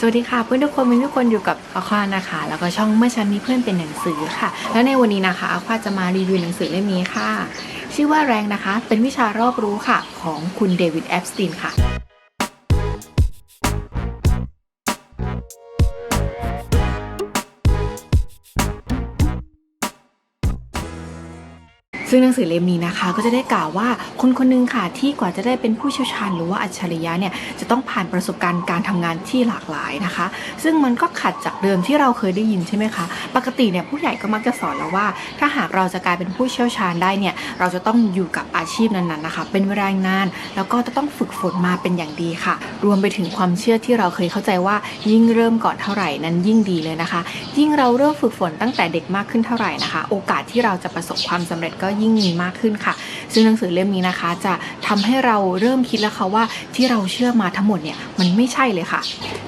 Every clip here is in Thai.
สวัสดีค่ะเพื่อนทุกคนมีทุกคนอยู่กับอาควานะคะ แล้วก็ช่องเมื่อฉันมีเพื่อนเป็นหนังสือค่ะ แล้วในวันนี้นะคะอาควาจะมารีวิวหนังสือเล่มนี้ค่ะ ชื่อว่าแรงนะคะ เป็นวิชารอบรู้ค่ะ ของคุณเดวิดแอปสตินค่ะ ซึ่งหนังสือเล่มนี้นะคะก็จะได้กล่าวว่าคนคนหนึงค่ะที่กว่าจะได้เป็นผู้เชี่ยวชาญหรือว่าอัจฉริยะเนี่ยจะต้องผ่านประสบการณ์การทำงานที่หลากหลายนะคะ ซึ่งมันก็ขัดจากเดิมที่เราเคยได้ยินใช่ไหมคะ ปกติเนี่ยผู้ใหญ่ก็มักจะสอนเราว่า ถ้าหากเราจะกลายเป็นผู้เชี่ยวชาญได้เนี่ยเราจะต้องอยู่กับอาชีพนั้นๆนะคะ เป็นเวลานาน แล้วก็จะต้องฝึกฝนมาเป็นอย่างดีค่ะ รวมไปถึงความเชื่อที่เราเคยเข้าใจว่ายิ่งเริ่มก่อนเท่าไหร่นั้นยิ่งดีเลยนะคะ ยิ่งเราเริ่มฝึกฝนตั้งแต่เด็กมากขึ้นเท่าไหร่นะคะ โอกาสที่เราจะประสบความสำเร็จก็ยิ่งิ่งมีมากขึ้นค่ะ ซึ่งหนังสือเล่มนี้นะคะ จะทำให้เราเริ่มคิดแล้วค่ะว่าที่เราเชื่อมาทั้งหมดเนี่ยมันไม่ใช่เลยค่ะ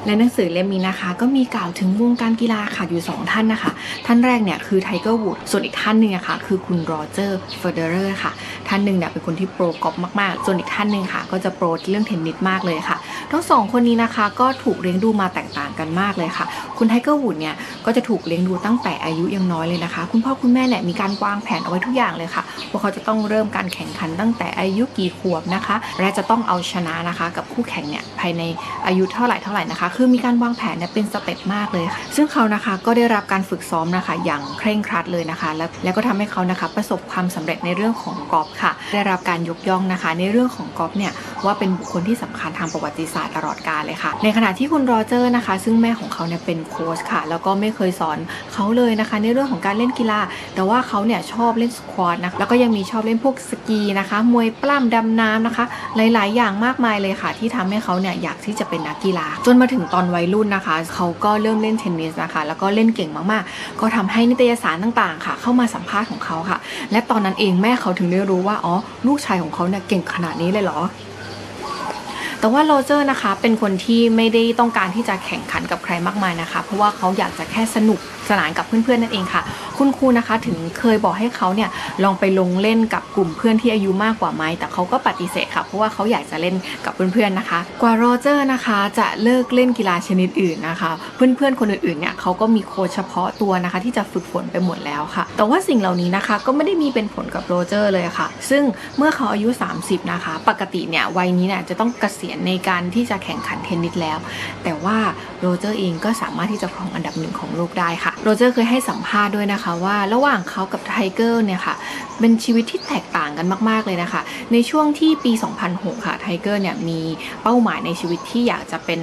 และหนังสือเล่มนี้นะคะ ก็มีกล่าวถึงวงการกีฬาค่ะอยู่ 2 ท่านนะคะ ท่านแรกเนี่ยคือไทเกอร์วูดส่วนอีกท่านหนึ่งอะค่ะคือคุณโรเจอร์เฟเดเรอร์ค่ะ ท่านหนึ่งเนี่ยเป็นคนที่โปรกอล์ฟมากๆ ส่วนอีกท่านหนึ่งค่ะ ก็จะโปรเรื่องเทนนิสมากเลยค่ะ ทั้งสองคนนี้นะคะก็ถูกเลี้ยงดูมาแตกต่างกันมากเลยค่ะ คุณไทเกอร์วูดเนี่ยก็จะถูกเลี้ยงดูตั้งแต่อายุยังน้อยเลยนะคะ คุณพ่อคุณแม่เนี่ยมีการวางแผนเอาไว้ทุกอย่างเลยค่ะ ว่าเขาจะต้องเริ่มการแข่งขันตั้งแต่อายุกี่ขวบนะคะ และจะต้องเอาชนะนะคะ กับคู่แข่งเนี่ยภายในอายุเท่าไหร่เท่าไหร่นะคะ คือมีการวางแผนเนี่ยเป็นสเต็ปมากเลย ซึ่งเขานะคะก็ได้รับการฝึกซ้อมนะคะ อย่างเคร่งครัดเลยนะคะ แล้วแล้วก็ทำให้เขานะคะประสบความสำเร็จในเรื่องของกอล์ฟค่ะ ได้รับการยกย่องนะคะ ในเรื่องของกอล์ฟเนี่ยว่าเป็นบุคคลที่สำคัญทางประวัติศาสตร์ตลอดกาลเลยค่ะ ในขณะที่คุณโรเจอร์นะคะ ซึ่งแม่ของเขาเนี่ยเป็นโค้ชค่ะ แล้วก็ไม่เคยสอนเขาเลยนะคะ ในเรื่องของการเล่นกีฬา แต่ว่าเขาเนี่ยชอบเล่นสควอตนะคะแล้วก็ยังมีชอบเล่นพวกสกีนะคะ มวยปล้ำดำน้ำนะคะ หลาย ๆ อย่างมากมายเลยค่ะ ที่ทำให้เขาเนี่ยอยากที่จะเป็นนักกีฬา จนมาถึงตอนวัยรุ่นนะคะ เขาก็เริ่มเล่นเทนนิสนะคะ แล้วก็เล่นเก่งมาก ๆ ก็ทำให้นิตยสารต่าง ๆ ค่ะ เข้ามาสัมภาษณ์ของเขาค่ะ และตอนนั้นเองแม่เขาถึงได้รู้ว่า อ๋อ ลูกชายของเขาเนี่ยเก่งขนาดนี้เลยเหรอ แต่ว่าโรเจอร์นะคะเป็นคนที่ไม่ได้ต้องการที่จะแข่งขันกับใครมากมายนะคะ เพราะว่าเขาอยากจะแค่สนุกสนานกับเพื่อนๆนั่นเองค่ะ คุณครูนะคะถึงเคยบอกให้เขาเนี่ยลองไปลงเล่นกับกลุ่มเพื่อนที่อายุมากกว่าไหมแต่เขาก็ปฏิเสธค่ะ เพราะว่าเขาอยากจะเล่นกับเพื่อนๆนะคะ กว่าโรเจอร์นะคะจะเลิกเล่นกีฬาชนิดอื่นนะคะ เพื่อนๆคนอื่นๆเนี่ยเขาก็มีโค้ชเฉพาะตัวนะคะที่จะฝึกฝนไปหมดแล้วค่ะ แต่ว่าสิ่งเหล่านี้นะคะก็ไม่ได้มีเป็นผลกับโรเจอร์เลยค่ะ ซึ่งเมื่อเขาอายุ 30 นะคะ ปกติเนี่ยวัยนี้เนี่ยจะต้องเกษียณในการที่จะแข่งขันเทนนิสแล้ว แต่ว่าโรเจอร์เองก็สามารถที่จะครองอันดับหนึ่งของโลกได้ค่ะ โรเจอร์เคยให้สัมภาษณ์ด้วยนะคะว่าระหว่างเขากับไทเกอร์เนี่ยค่ะ เป็นชีวิตที่แตกต่างกันมาก ๆ เลยนะคะ ในช่วงที่ปี 2006 ค่ะไทเกอร์เนี่ยมีเป้าหมายในชีวิตที่อยากจะเป็น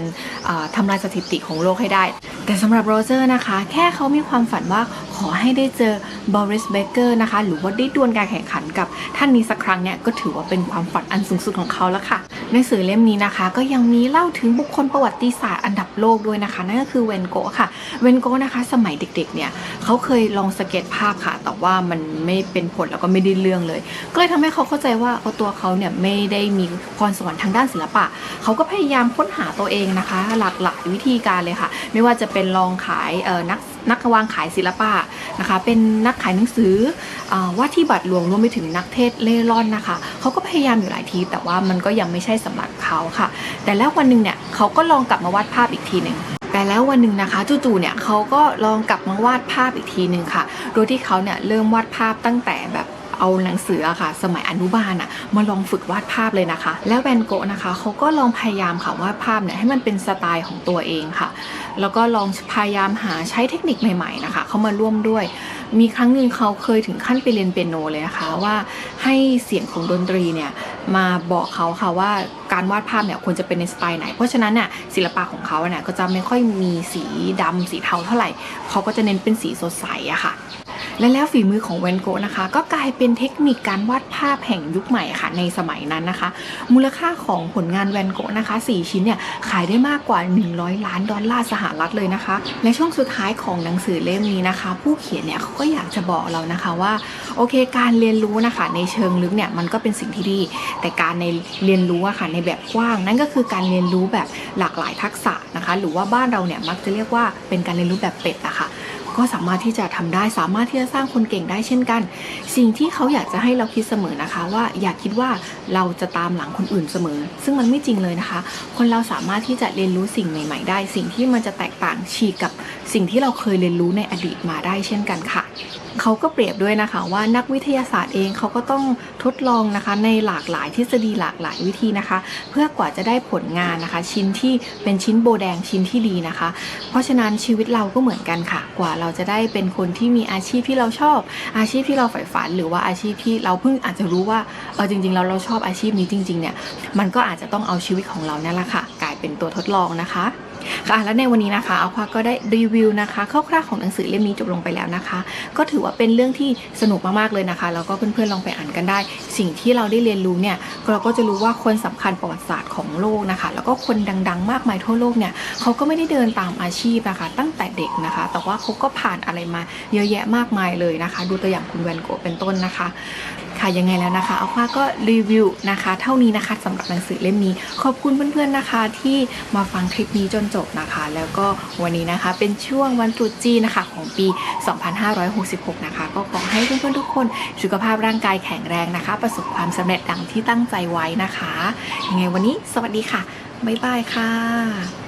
ทำลายสถิติของโลกให้ได้ แต่สำหรับโรเจอร์นะคะ แค่เขามีความฝันว่าขอให้ได้เจอบอริสเบเกอร์นะคะ หรือว่าได้ดวลการแข่งขันกับท่านนี้สักครั้งเนี่ยก็ถือว่าเป็นความฝันอันสูงสุดของเขาแล้วค่ะ หนังสือเล่มนี้นะคะ ก็ยังมีเล่าถึงบุคคลประวัติศาสตร์อันดับโลกด้วยนะคะ นั่นก็คือเวนโกะค่ะ เวนโกะนะคะ สมัยเด็กๆเนี่ยเขาเคยลองสเก็ตภาพค่ะ แต่ว่ามันไม่เป็นผลแล้วก็ไม่ได้เรื่องเลย ก็เลยทำให้เขาเข้าใจว่าตัวเขาเนี่ยไม่ได้มีพรสวรรค์ทางด้านศิลปะ เขาก็พยายามค้นหาตัวเองนะคะ หลากหลายวิธีการเลยค่ะ ไม่ว่าจะเป็นลองขายเอ่อนัก นักวางขายศิลปะนะคะ เป็นนักขายหนังสืออว่าที่บัตรหลวงรวมไปถึงนักเทศเล่ร่อนนะคะเขาก็พยายามอยู่หลายทีแต่ว่ามันก็ยังไม่ใช่สำหรับเขาค่ะ แต่แล้ววันหนึ่งเนี่ยเขาก็ลองกลับมาวาดภาพอีกทีหนึ่งแต่แล้ววันหนึ่งนะคะจู่ๆเนี่ยเขาก็ลองกลับมาวาดภาพอีกทีหนึ่งค่ะ โดยที่เขาเนี่ยเริ่มวาดภาพตั้งแต่แบบเอาหนังสือค่ะ สมัยอนุบาลอะมาลองฝึกวาดภาพเลยนะคะ แล้วแวนโกะนะคะเขาก็ลองพยายามค่ะวาดภาพเนี่ยให้มันเป็นสไตล์ของตัวเองค่ะ แล้วก็ลองพยายามหาใช้เทคนิคใหม่ๆนะคะเขามาร่วมด้วย มีครั้งหนึ่งเขาเคยถึงขั้นไปเรียนเปียโนเลยนะคะว่าให้เสียงของดนตรีเนี่ยมาบอกเขาค่ะว่าการวาดภาพเนี่ยควรจะเป็นในสไตล์ไหน เพราะฉะนั้นเนี่ยศิลปะของเขาเนี่ยก็จะไม่ค่อยมีสีดำสีเทาเท่าไหร่เขาก็จะเน้นเป็นสีสดใสอะค่ะ และแล้วฝีมือของเวนโกะนะคะ ก็กลายเป็นเทคนิคการวาดภาพแห่งยุคใหม่ค่ะในสมัยนั้นนะคะ มูลค่าของผลงานแวนโกะนะคะ 4 ชิ้นเนี่ยขายได้มากกว่า 100 ล้านดอลลาร์สหรัฐเลยนะคะ และช่วงสุดท้ายของหนังสือเล่มนี้นะคะ ผู้เขียนเนี่ยเขาก็อยากจะบอกเรานะคะว่าโอเคการเรียนรู้นะคะ ในเชิงลึกเนี่ยมันก็เป็นสิ่งที่ดี แต่การในเรียนรู้อะค่ะในแบบกว้าง นั่นก็คือการเรียนรู้แบบหลากหลายทักษะนะคะ หรือว่าบ้านเราเนี่ยมักจะเรียกว่าเป็นการเรียนรู้แบบเป็ดอะค่ะ ก็สามารถที่จะทำได้ สามารถที่จะสร้างคนเก่งได้เช่นกัน สิ่งที่เขาอยากจะให้เราคิดเสมอนะคะ ว่าอย่าคิดว่าเราจะตามหลังคนอื่นเสมอ ซึ่งมันไม่จริงเลยนะคะ คนเราสามารถที่จะเรียนรู้สิ่งใหม่ ๆ ได้ สิ่งที่มันจะแตกต่างฉีกกับสิ่งที่เราเคยเรียนรู้ในอดีตมาได้เช่นกันค่ะ เขาก็เปรียบด้วยนะคะว่านักวิทยาศาสตร์เองเขาก็ต้องทดลองนะคะในหลากหลายทฤษฎีหลากหลายวิธีนะคะ เพื่อกว่าจะได้ผลงานนะคะ ชิ้นที่เป็นชิ้นโบแดงชิ้นที่ดีนะคะ เพราะฉะนั้นชีวิตเราก็เหมือนกันค่ะ กว่าเราจะได้เป็นคนที่มีอาชีพที่เราชอบ อาชีพที่เราใฝ่ฝัน หรือว่าอาชีพที่เราเพิ่งอาจจะรู้ว่าเออจริงๆเราเราชอบอาชีพนี้จริงๆเนี่ยมันก็อาจจะต้องเอาชีวิตของเราเนี่ยแหละค่ะ กลายเป็นตัวทดลองนะคะ ค่ะ และในวันนี้นะคะอาควาก็ได้รีวิวนะคะคร่าวๆของหนังสือเล่มนี้จบลงไปแล้วนะคะ ก็ถือว่าเป็นเรื่องที่สนุกมากๆเลยนะคะแล้วก็เพื่อนๆลองไปอ่านกันได้ สิ่งที่เราได้เรียนรู้เนี่ยเราก็จะรู้ว่าคนสำคัญประวัติศาสตร์ของโลกนะคะ แล้วก็คนดังๆ มากมายทั่วโลกเนี่ยเขาก็ไม่ได้เดินตามอาชีพนะคะ ตั้งแต่เด็กนะคะ แต่ว่าเขาก็ผ่านอะไรมาเยอะแยะมากมายเลยนะคะ ดูตัวอย่างคุณแวนโกะเป็นต้นนะคะ ค่ะยังไงแล้วนะคะเอาว่าก็รีวิวนะคะ เท่านี้นะคะสำหรับหนังสือเล่มนี้ ขอบคุณเพื่อนๆนะคะ ที่มาฟังคลิปนี้จนจบนะคะ แล้วก็วันนี้นะคะเป็นช่วงวันตรุษจีนนะคะของปี 2566 นะคะ ก็ขอให้เพื่อนๆทุกคนสุขภาพร่างกายแข็งแรงนะคะ ประสบความสำเร็จดังที่ตั้งใจไว้นะคะยังไงวันนี้สวัสดีค่ะบ๊ายบายค่ะ